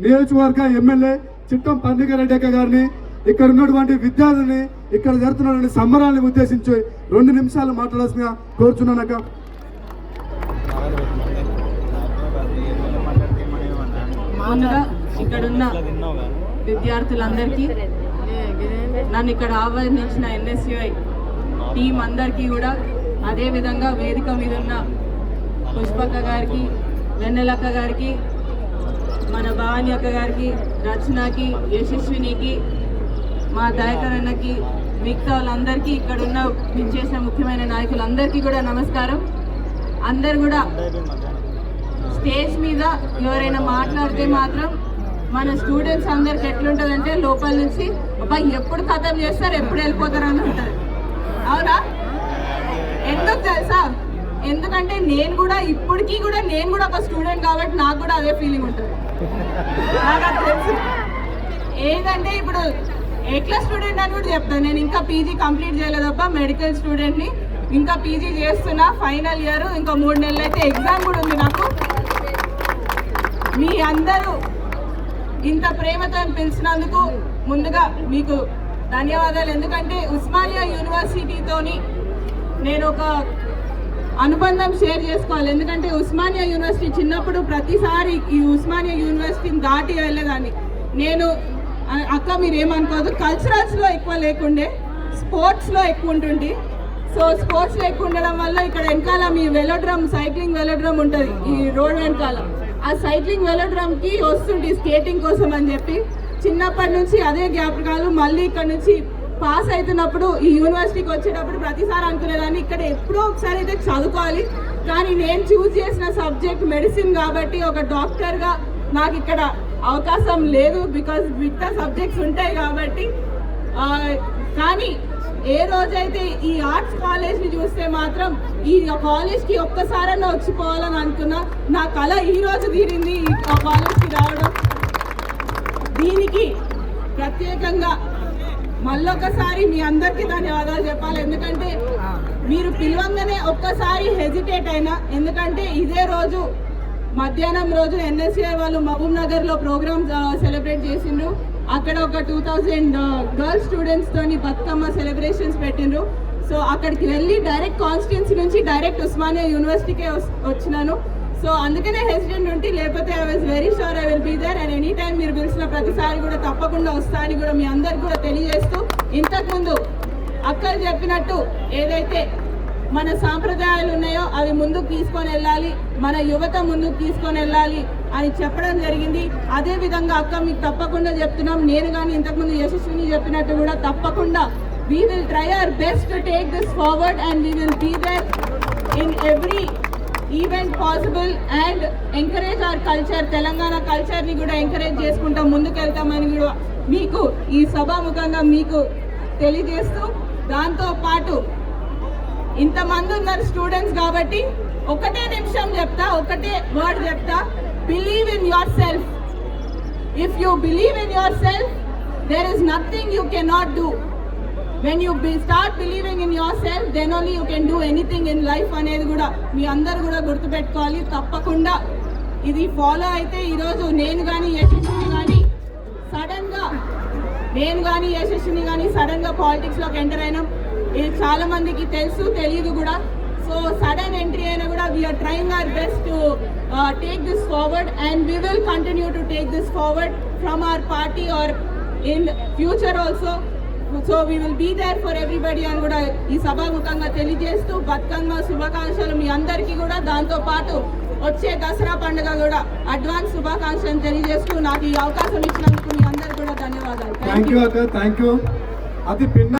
నియోజకవర్గ ఎమ్మెల్యే చిట్టం పందికరెడ్డక్క గారిని ఇక్కడ ఉన్నటువంటి విద్యార్థులని ఇక్కడ జరుగుతున్నటువంటి సంబరాలను ఉద్దేశించి రెండు నిమిషాలు మాట్లాడాల్సిన కోరుచున్నాను అక్క. ఇక్కడున్న విద్యార్థులందరికీ నన్ను ఇక్కడ ఆహ్వానించిన ఎన్ఎస్యుఐ టీం అందరికీ కూడా అదే విధంగా వేదిక మీద ఉన్న పుష్పక్క గారికి వెన్నెలక్క గారికి మన భావని అక్క గారికి రచనకి యశస్వినికి మా దయాకర్ అన్నకి మిగతా వాళ్ళందరికీ ఇక్కడ ఉన్న ముఖ్యమైన నాయకులందరికీ కూడా నమస్కారం. అందరు కూడా స్టేజ్ మీద ఎవరైనా మాట్లాడితే మాత్రం మన స్టూడెంట్స్ అందరికి ఎట్లుంటుందంటే లోపల నుంచి అబ్బాయి ఎప్పుడు ఖతం చేస్తారు ఎప్పుడు వెళ్ళిపోతారు అని ఉంటుంది అవునా? ఎందుకు తెలుసా? ఎందుకంటే నేను కూడా ఇప్పటికీ కూడా నేను కూడా ఒక స్టూడెంట్ కాబట్టి నాకు కూడా అదే ఫీలింగ్ ఉంటుంది. నాకు తెలుసు. ఏంటంటే ఇప్పుడు ఏ క్లాస్ స్టూడెంట్ అని కూడా చెప్తాను నేను ఇంకా పీజీ కంప్లీట్ చేయలేదప్ప మెడికల్ స్టూడెంట్ని ఇంకా పీజీ చేస్తున్నా ఫైనల్ ఇయర్ ఇంకా మూడు నెలలు అయితే ఎగ్జామ్ కూడా ఉంది నాకు. మీ అందరూ ఇంత ప్రేమతో పిలిచినందుకు ముందుగా మీకు ధన్యవాదాలు. ఎందుకంటే ఉస్మానియా యూనివర్సిటీతోని నేను ఒక అనుబంధం షేర్ చేసుకోవాలి. ఎందుకంటే ఉస్మానియా యూనివర్సిటీ చిన్నప్పుడు ప్రతిసారి ఈ ఉస్మానియా యూనివర్సిటీని దాటి వెళ్ళేదాన్ని నేను అక్క మీరు ఏమనుకోదు కల్చరల్స్లో ఎక్కువ లేకుండే స్పోర్ట్స్లో ఎక్కువ ఉంటుండే. సో స్పోర్ట్స్లో ఎక్కువ ఉండడం వల్ల ఇక్కడ వెనకాల మీ వెలోడ్రమ్ సైక్లింగ్ వెలోడ్రమ్ ఉంటుంది ఈ రోడ్ వెనకాల. ఆ సైక్లింగ్ వెలోడ్రమ్కి వస్తుంటే స్కేటింగ్ కోసం అని చెప్పి చిన్నప్పటి నుంచి అదే జ్ఞాపకాలు. మళ్ళీ ఇక్కడ నుంచి పాస్ అవుతున్నప్పుడు ఈ యూనివర్సిటీకి వచ్చేటప్పుడు ప్రతిసారి అనుకునేదాన్ని ఇక్కడ ఎప్పుడో ఒకసారి అయితే చదువుకోవాలి. కానీ నేను చూస్ చేసిన సబ్జెక్ట్ మెడిసిన్ కాబట్టి ఒక డాక్టర్గా నాకు ఇక్కడ అవకాశం లేదు బికాజ్ మిగతా సబ్జెక్ట్స్ ఉంటాయి కాబట్టి కానీ ఏ రోజైతే ఈ ఆర్ట్స్ కాలేజ్ని చూస్తే మాత్రం ఈ కాలేజ్కి ఒక్కసారైనా వచ్చిపోవాలని అనుకున్నా. నా కళ ఈ రోజు తీరింది ఆ కాలేజ్కి రావడం. దీనికి ప్రత్యేకంగా మళ్ళొకసారి మీ అందరికీ ధన్యవాదాలు చెప్పాలి. ఎందుకంటే మీరు పిలవంగానే ఒక్కసారి హెజిటేట్ అయినా ఎందుకంటే ఇదే రోజు మధ్యాహ్నం రోజు ఎన్ఎస్ఏ వాళ్ళు మహబూబ్ నగర్లో ప్రోగ్రామ్స్ సెలబ్రేట్ చేసిండ్రు. అక్కడ ఒక టూ థౌజండ్ గర్ల్స్ స్టూడెంట్స్ తోని బతుకమ్మ సెలబ్రేషన్స్ పెట్టిండ్రు. సో అక్కడికి వెళ్ళి డైరెక్ట్ కాన్స్టిట్యున్సీ నుంచి డైరెక్ట్ ఉస్మానియా యూనివర్సిటీకే వచ్చినాను. సో అందుకనే హెసిడెంట్ ఉంటే లేకపోతే I was very sure I will be there and any time మీరు పిలిచిన ప్రతిసారి కూడా తప్పకుండా వస్తా అని కూడా మీ అందరికి కూడా తెలియజేస్తూ ఇంతకుముందు అక్కలు చెప్పినట్టు ఏదైతే మన సాంప్రదాయాలు ఉన్నాయో అవి ముందుకు తీసుకొని వెళ్ళాలి మన యువత ముందుకు తీసుకొని వెళ్ళాలి అని చెప్పడం జరిగింది. అదే విధంగా అక్క మీకు తప్పకుండా చెప్తున్నాం. నేను కానీ ఇంతకుముందు యశస్విని చెప్పినట్టు కూడా తప్పకుండా we will try our best to take this forward and we will be there in every event possible and encourage our culture Telangana కల్చర్ని కూడా ఎంకరేజ్ చేసుకుంటాం ముందుకెళ్తామని కూడా మీకు ఈ సభాముఖంగా మీకు తెలియజేస్తూ దాంతో పాటు ఇంతమంది ఉన్నారు స్టూడెంట్స్ కాబట్టి ఒకటే నిమిషం చెప్తా ఒకటే వర్డ్ చెప్తా. Believe in yourself if you believe in yourself there is nothing you cannot do when you be start believing in yourself then only you can do anything in life అనేది కూడా మీ అందరు కూడా గుర్తుపెట్టుకోవాలి. తప్పకుండా ఇది ఫాలో అయితే ఈరోజు నేను కానీ యశస్విని కానీ సడన్గా నేను కానీ యశస్విని కానీ సడన్గా పాలిటిక్స్లోకి ఎంటర్ అయినాం. ఇది చాలా మందికి తెలుసు తెలియదు కూడా. సో సడన్ ఎంట్రీ అయినా కూడా we are trying our best to take this forward and we will continue to take this forward from our party or in future also so we will be there for everybody అని కూడా ఈ సభాముఖంగా తెలియజేస్తూ బతుకమ్మ శుభాకాంక్షలు మీ అందరికీ కూడా. దాంతో పాటు వచ్చే దసరా పండుగ కూడా అడ్వాన్స్ శుభాకాంక్షలు తెలియజేస్తూ నాకు ఈ అవకాశం ఇచ్చినందుకు మీ అందరికీ కూడా ధన్యవాదాలు. థ్యాంక్ యూ అతి